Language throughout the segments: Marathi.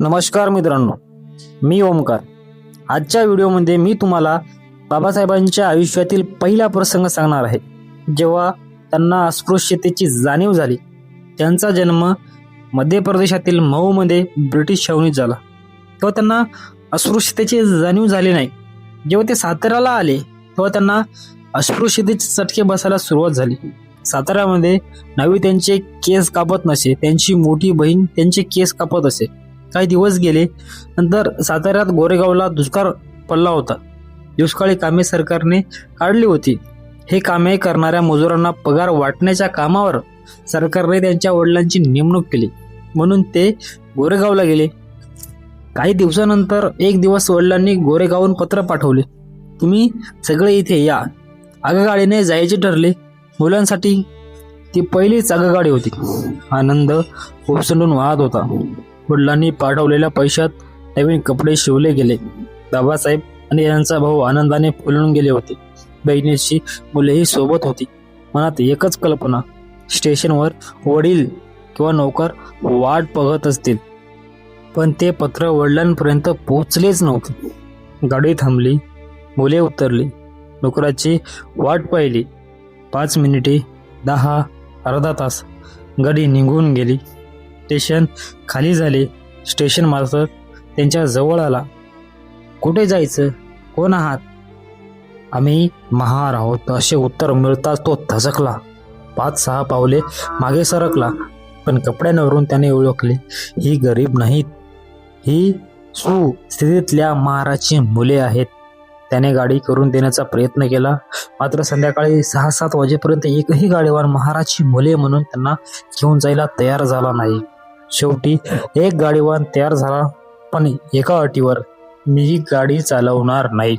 नमस्कार मित्रांनो मी ओमकार. आजच्या व्हिडिओमध्ये मी तुम्हाला बाबासाहेबांच्या आयुष्यातील पहिला प्रसंग सांगणार आहे. जेव्हा त्यांना अस्पृश्यतेची जाणीव झाली त्यांचा जन्म मध्य प्रदेशातील मऊमध्ये ब्रिटिश छावणीत झाला. तेव्हा त्यांना अस्पृश्यतेची जाणीव झाली नाही. जेव्हा ते साताऱ्याला आले तेव्हा त्यांना अस्पृश्यतेचे चटके बसायला सुरुवात झाली. साताऱ्यामध्ये नवी त्यांचे केस कापत नसे त्यांची मोठी बहीण त्यांचे केस कापत असे. काही दिवस गेले नंतर साताऱ्यात गोरेगावला दुष्काळ पडला होता. दुष्काळी कामे सरकारने काढली होती. हे कामे करणाऱ्या मजुरांना पगार वाटण्याच्या कामावर सरकारने त्यांच्या वडिलांची नेमणूक केली. म्हणून ते गोरेगावला गेले. काही दिवसानंतर एक दिवस वडिलांनी गोरेगावून पत्र पाठवले. तुम्ही सगळे इथे या. आगगाडीने जायचे ठरले. मुलांसाठी ती पहिलीच आगगाडी होती. आनंद ओसंडून वाहत होता. वडिलांनी पाठवलेल्या पैशात नवीन कपडे शिवले गेले. बाबासाहेब आणि यांचा भाऊ आनंदाने फुलून गेले होते. बहिणीची मुलेही सोबत होती. मनात एकच कल्पना स्टेशनवर वडील किंवा नोकर वाट बघत असतील. पण ते पत्र वडिलांपर्यंत पोचलेच नव्हते. गाडी थांबली मुले उतरली नोकराची वाट पाहिली. पाच मिनिटे दहा अर्धा तास गाडी निघून गेली. स्टेशन खाली झाले. स्टेशन मास्तर त्यांच्या जवळ आला. कुठे जायचं? कोण आहात? आम्ही महार आहोत असे उत्तर मिळताच तो थजकला पाच सहा पावले मागे सरकला पण कपड्यांवरून त्याने ओळखले ही गरीब नाहीत. ही सुस्थितीतल्या महाराजची मुले आहेत. त्याने गाडी करून देण्याचा प्रयत्न केला. मात्र संध्याकाळी सहा सात वाजेपर्यंत एकही गाडीवान महाराजची मुले म्हणून त्यांना घेऊन जायला तयार झाला नाही. शेवटी एक गाडीवान तयार झाला पण एका अटीवर मी ही गाडी चालवणार नाही.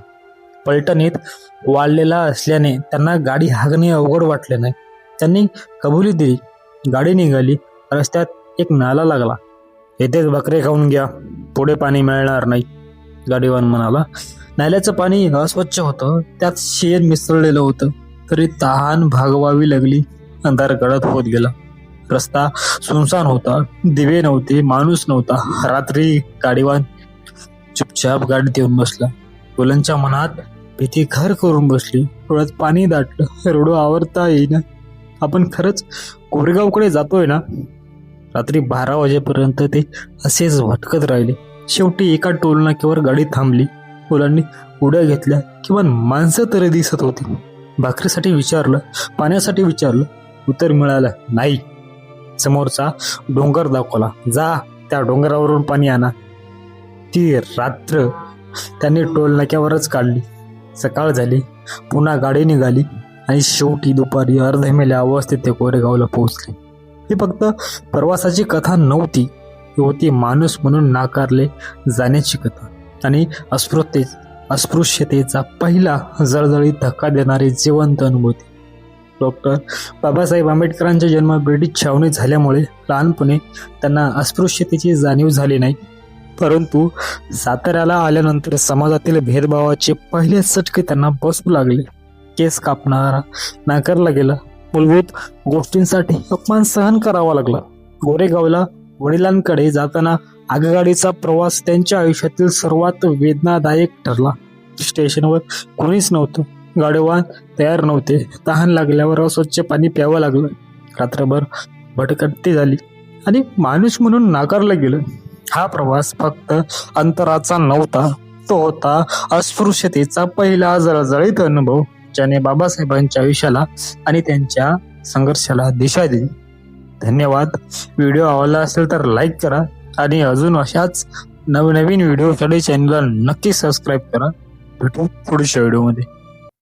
पलटणीत वाढलेला असल्याने त्यांना गाडी हागणे अवघड वाटले नाही. त्यांनी कबुली दिली. गाडी निघाली. रस्त्यात एक नाला लागला. येथेच बकरे खाऊन घ्या. पुढे पाणी मिळणार नाही. गाडीवान म्हणाला नाल्याचं पाणी अस्वच्छ होतं. त्यात शेण मिसळलेलं होतं. तरी तहान भागवावी लागली. अंधार गडद होत गेला. रस्ता सुनसान होता दिवे नव्हते माणूस नव्हता. रात्री गाडीवान चुपचाप गाडीत येऊन बसला. मुलांच्या मनात भीती घर करून बसली. डोळ्यात पाणी दाटलं. रडू आवरता येईना. आपण खरंच कोरेगावकडे जातोय ना? रात्री बारा वाजेपर्यंत ते असेच भटकत राहिले. शेवटी एका टोलनाक्यावर गाडी थांबली. मुलांनी उड्या घेतल्या किंवा माणसं तरी दिसत होती. भाकरीसाठी विचारलं पाण्यासाठी विचारलं. उत्तर मिळालं नाही. समोरचा डोंगर दाखवला. जा त्या डोंगरावरून पाणी आणा. ती रात्र त्यांनी टोलनाक्यावरच काढली. सकाळ झाली पुन्हा गाडी निघाली आणि शेवटी दुपारी अर्धमेल्या अवस्थेत ते कोरेगावला पोहोचले. ही फक्त प्रवासाची कथा नव्हती. ही होती माणूस म्हणून नाकारले जाण्याची कथा आणि अस्पृते अस्पृश्यतेचा पहिला जळजळीत धक्का देणारी जिवंत अनुभूती. डॉक्टर बाबासाहेब आंबेडकरांचा जन्म ब्रिटिश छावणीत झाल्यामुळे लहानपणी त्यांना अस्पृश्यतेची जाणीव झाली नाही. परंतु साताऱ्याला आल्यानंतर समाजातील भेदभावाचे पहिले चटके त्यांना बसू लागले. केस कापणारा नाकारला गेला. मूलभूत गोष्टींसाठी अपमान सहन करावा लागला. गोरेगावला वडिलांकडे जाताना आगगाडीचा प्रवास त्यांच्या आयुष्यातील सर्वात वेदनादायक ठरला. स्टेशनवर कोणीच नव्हतं. गाडवा तयार नव्हते. तहान लागल्यावर अस्वच्छ पाणी प्यावं लागलं. रात्रभर भटकट्टी झाली. आणि माणूस म्हणून नाकारलं गेलं. हा प्रवास फक्त अंतराचा नव्हता. तो होता अस्पृश्यतेचा पहिला जळजळीत अनुभव ज्याने बाबासाहेबांच्या आयुष्याला आणि त्यांच्या संघर्षाला दिशा दिली. धन्यवाद. व्हिडिओ आवडला असेल तर लाईक करा आणि अजून अशाच नवनवीन व्हिडिओसाठी चॅनलला नक्की सबस्क्राईब करा. भेटू पुढच्या व्हिडिओमध्ये.